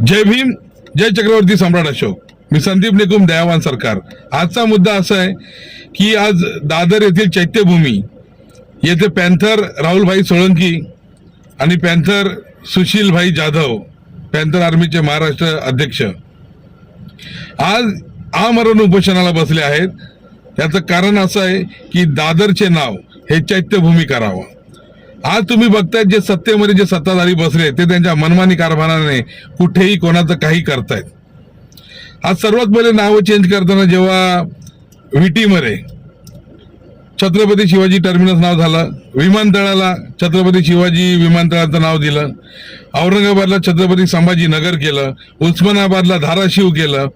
जय भीम जय चक्रवर्ती सम्राट अशोक. मी संदीप निकुम दयावान सरकार. आजचा मुद्दा असा आहे की आज दादर येथील चैत्यभूमी येथे पॅन्थर राहुलभाई सोळंकी आणि पॅन्थर सुशीलभाई जाधव पॅन्थर आर्मीचे महाराष्ट्र अध्यक्ष आज आमरण उपोषणाला बसले आहेत. याचं कारण असं आहे की दादरचे नाव हे चैत्यभूमी करावं. आज तुम्ही बघतायत जे सत्तेमध्ये जे सत्ताधारी बसले ते त्यांच्या मनमानी कारभाराने कुठेही कोणाचं काही करतायत. आज सर्वात पहिले नावं चेंज करताना जेव्हा व्हीटीमध्ये छत्रपती शिवाजी टर्मिनस नाव झालं विमानतळाला छत्रपती शिवाजी विमानतळाचं नाव दिलं औरंगाबादला छत्रपती संभाजी नगर केलं उस्मानाबादला धाराशिव केलं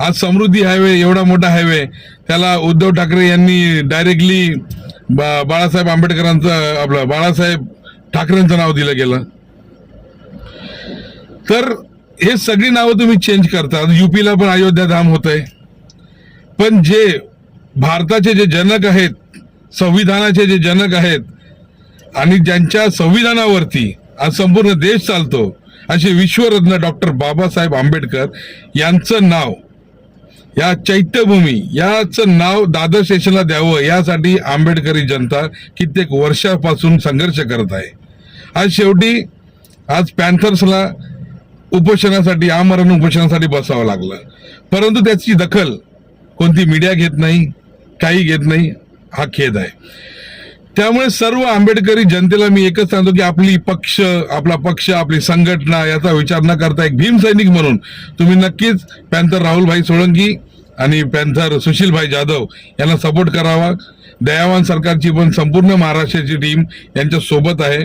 आज समृद्धी हायवे एवढा मोठा हायवे त्याला उद्धव ठाकरे यांनी डायरेक्टली बा बाळासाहेब आंबेडकरांचं आपलं बाळासाहेब ठाकरेंचं नाव दिलं गेलं. तर हे सगळी नावं तुम्ही चेंज करता. युपीला पण अयोध्या धाम होत आहे पण जे भारताचे जे जनक आहेत संविधानाचे जे जनक आहेत आणि ज्यांच्या संविधानावरती आज संपूर्ण देश चालतो असे विश्वरत्न डॉक्टर बाबासाहेब आंबेडकर यांचं नाव या चैत्यभूमी याचं नाव दादर स्टेशनला द्यावं यासाठी आंबेडकरी जनता कित्येक वर्षापासून संघर्ष करत आहे. आज शेवटी आज पॅन्थर्सला उपोषणासाठी आमरण उपोषणासाठी बसावं लागलं. परंतु त्याची दखल कोणती मीडिया घेत नाही काही घेत नाही हा खेद आहे. त्यामुळे सर्व आंबेडकरी जनतेला मी एकच सांगतो की आपली पक्ष आपला पक्ष आपली संघटना याचा विचार न करता एक भीम सैनिक म्हणून तुम्ही नक्कीच पॅन्थर राहुलभाई सोळंकी आणि पॅन्थर सुशीलभाई जाधव यांना सपोर्ट करावा. दयावान सरकारची पण संपूर्ण महाराष्ट्राची टीम यांच्या सोबत आहे.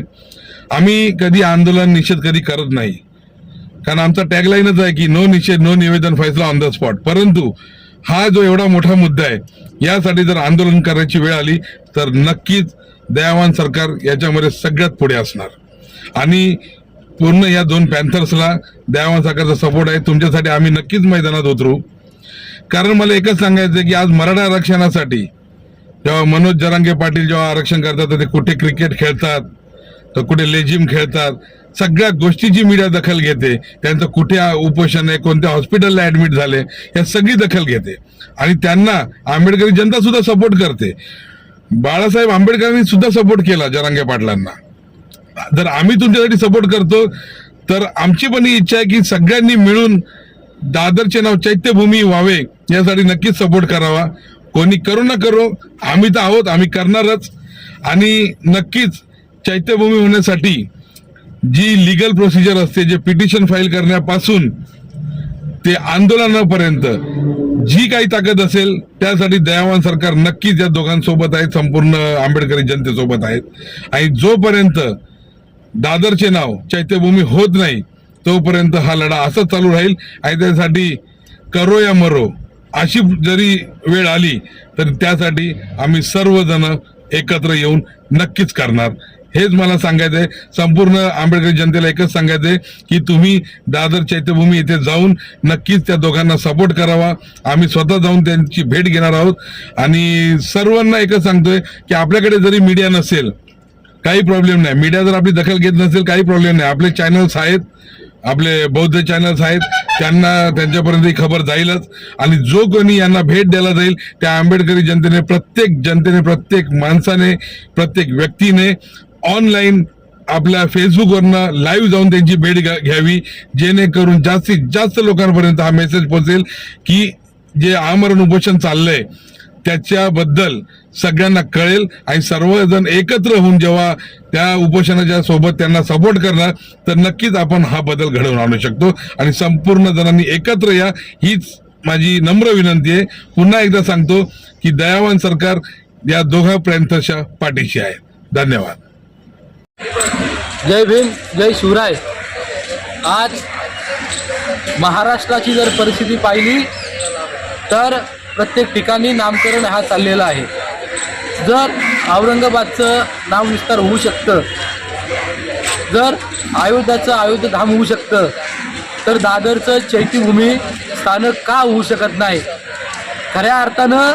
आम्ही कधी आंदोलन निषेध कधी करत नाही. कारण आमचा टॅगलाईनच आहे की नो निषेध नो निवेदन फैसला ऑन द स्पॉट परंतु हा जो एवढा मोठा मुद्दा आहे यासाठी जर आंदोलन करायची वेळ आली तर नक्कीच दयावान सरकार याच्यामध्ये सगळ्यात पुढे असणार. आणि पूर्ण या दोन पॅन्थर्सला दयावान सरकारचा सपोर्ट आहे तुमच्यासाठी आम्ही नक्कीच मैदानात उतरू. कारण मला एकच सांगायचं आहे की आज मराठा आरक्षणासाठी जेव्हा मनोज जरांगे पाटील जेव्हा आरक्षण करतात तर ते कुठे क्रिकेट खेळतात तर कुठे लेझिम खेळतात सगळ्या गोष्टीची मीडिया दखल घेते. त्यांचं कुठे उपोषण आहे कोणत्या हॉस्पिटलला ऍडमिट झाले या सगळी दखल घेते. आणि त्यांना आंबेडकरी जनता सुद्धा सपोर्ट करते. बाळासाहेब आंबेडकरांनी सुद्धा सपोर्ट केला जरांगे पाटलांना. जर आम्ही तुमच्यासाठी सपोर्ट करतो तर आमची पण ही इच्छा आहे की सगळ्यांनी मिळून दादरचे नाव चैत्यभूमी व्हावे यासाठी नक्कीच सपोर्ट करावा. कोणी करू ना करू आम्ही तर आहोत आम्ही करणारच. आणि नक्कीच चैत्यभूमी होण्यासाठी जी लिगल प्रोसिजर असते जे पिटिशन फाईल करण्यापासून ते आंदोलनापर्यंत जी काही ताकद असेल त्यासाठी दयावान सरकार नक्कीच या दोघांसोबत आहेत संपूर्ण आंबेडकरी जनतेसोबत आहेत. आणि जोपर्यंत दादरचे नाव चैत्यभूमी होत नाही तोपर्यंत हा लढा असाच चालू राहील. आणि त्यासाठी करो या मरो अशी जरी वेळ आली तरी त्यासाठी आम्ही सर्वजण एकत्र येऊन नक्कीच करणार. हेच मला सांगायचं आहे संपूर्ण आंबेडकरी जनतेला एकच सांगायचं आहे की तुम्ही दादर चैत्यभूमी इथे जाऊन नक्कीच त्या दोघांना सपोर्ट करावा. आम्ही स्वतः जाऊन त्यांची भेट घेणार आहोत. आणि सर्वांना एकच सांगतोय की आपल्याकडे जरी मीडिया नसेल काही प्रॉब्लेम नाही. मीडिया जर आपली दखल घेत नसेल काही प्रॉब्लेम नाही. आपले चॅनल्स आहेत आपले बौद्ध चॅनल्स आहेत त्यांना त्यांच्यापर्यंत ही खबर जाईलच. आणि जो कोणी यांना भेट द्यायला जाईल त्या आंबेडकरी जनतेने प्रत्येक जनतेने प्रत्येक माणसाने प्रत्येक व्यक्तीने ऑनलाईन आपल्या फेसबुकवरनं लाईव्ह जाऊन त्यांची भेट घ्या- घ्यावी. जेणेकरून जास्तीत जास्त लोकांपर्यंत हा मेसेज पोहोचेल की जे आमरण उपोषण चाललंय त्याच्याबद्दल सगळ्यांना कळेल आणि सर्वजण एकत्र होऊन जेव्हा त्या उपोषणाच्या सोबत त्यांना सपोर्ट करणार तर नक्कीच आपण हा बदल घडवून आणू शकतो. आणि संपूर्ण जणांनी एकत्र या हीच माझी नम्र विनंती आहे. पुन्हा एकदा सांगतो की दयावान सरकार या दोघा प्रयत्नच्या पाठीशी आहे. धन्यवाद. जय भीम जय शिवराय. आज महाराष्ट्राची जर परिस्थिती पाहिली तर प्रत्येक ठिकाणी नामकरण हा चाललेला आहे. जर औरंगाबादचं नाव विस्तार होऊ शकतं जर अयोध्याचं अयोध्या धाम होऊ शकतं तर दादरचं चैत्यभूमी स्थानक का होऊ शकत नाही? खऱ्या अर्थानं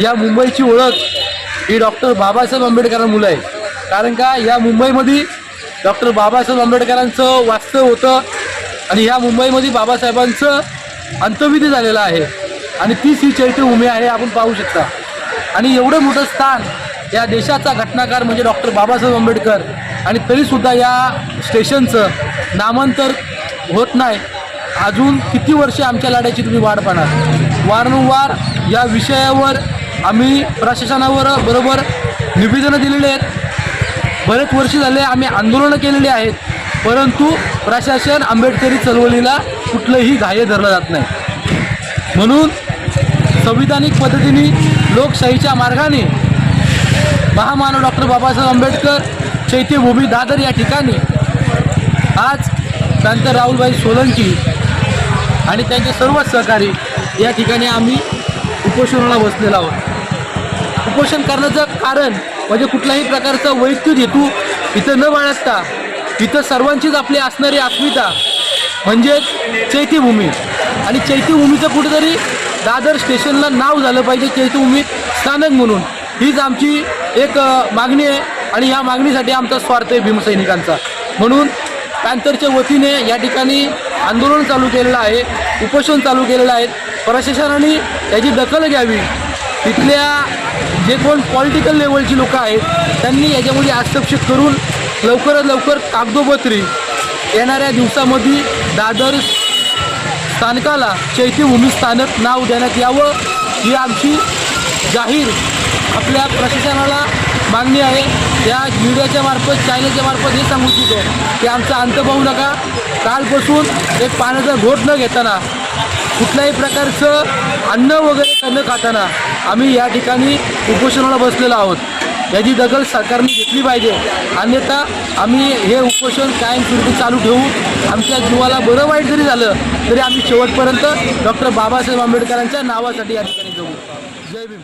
या मुंबईची ओळख ही डॉक्टर बाबासाहेब आंबेडकरांमुळे आहे. कारण का या मुंबईमध्ये डॉक्टर बाबासाहेब आंबेडकरांचं वास्तव होतं आणि ह्या मुंबईमध्ये बाबासाहेबांचं अंत्यविधी झालेलं आहे. आणि तीच ही चैत्यभूमी आहे आपण पाहू शकता. आणि एवढं मोठं स्थान या देशाचा घटनाकार म्हणजे डॉक्टर बाबासाहेब आंबेडकर आणि तरीसुद्धा या स्टेशनचं नामांतर होत नाही. अजून किती वर्षे आमच्या लढ्याची तुम्ही वाढ पाहणार? वारंवार या विषयावर आम्ही प्रशासनावर बरोबर निवेदनं दिलेली आहेत. बरेच वर्ष झाले आम्ही आंदोलनं केलेली आहेत परंतु प्रशासन आंबेडकरी चळवळीला कुठलंही घाये धरलं जात नाही. म्हणून संविधानिक पद्धतीने लोकशाहीच्या मार्गाने महामानव डॉक्टर बाबासाहेब आंबेडकर चैत्यभूमी दादर या ठिकाणी आज त्यानंतर राहुलभाई सोलंकी आणि त्यांचे सर्व सहकारी या ठिकाणी आम्ही उपोषणाला बसलेलो आहोत. उपोषण करण्याचं कारण म्हणजे कुठलाही प्रकारचा वैयक्तिक हेतू इथं न बाळगता इथं सर्वांचीच आपली असणारी अस्मिता म्हणजेच चैत्यभूमी. आणि चैत्यभूमीचं कुठेतरी दादर स्टेशनला नाव झालं पाहिजे चैत्यभूमी स्थानक म्हणून. हीच आमची एक मागणी आहे आणि ह्या मागणीसाठी आमचा स्वार्थ आहे भीमसैनिकांचा म्हणून पॅन्थरच्या वतीने या ठिकाणी आंदोलन चालू केलेलं आहे उपोषण चालू केलेलं आहे. प्रशासनाने त्याची दखल घ्यावी. तिथल्या जे कोण पॉलिटिकल लेवलची लोकं आहेत त्यांनी याच्यामध्ये हस्तक्षेप करून लवकरात लवकर कागदोपत्री येणाऱ्या दिवसामध्ये दादर स्थानकाला चैत्यभूमी स्थानक नाव देण्यात यावं ही आमची जाहीर आपल्या प्रशासनाला मागणी आहे. या मीडियाच्या मार्फत चॅनलच्या मार्फत हे सांगू इच्छितो की आमचा अंत पाहू नका. कालपासून एक पाण्याचा घोट न घेताना कुठल्याही प्रकारचं अन्न वगैरे न खाताना आम्ही या ठिकाणी उपोषणाला बसलेलो आहोत. याची दखल सरकारने घेतली पाहिजे. अन्यथा आम्ही हे उपोषण कायमस्वरूपी चालू ठेवू. आमच्या जीवाला बरं वाईट जरी झालं तरी आम्ही शेवटपर्यंत डॉक्टर बाबासाहेब आंबेडकरांच्या नावासाठी या ठिकाणी जाऊ जय भीम.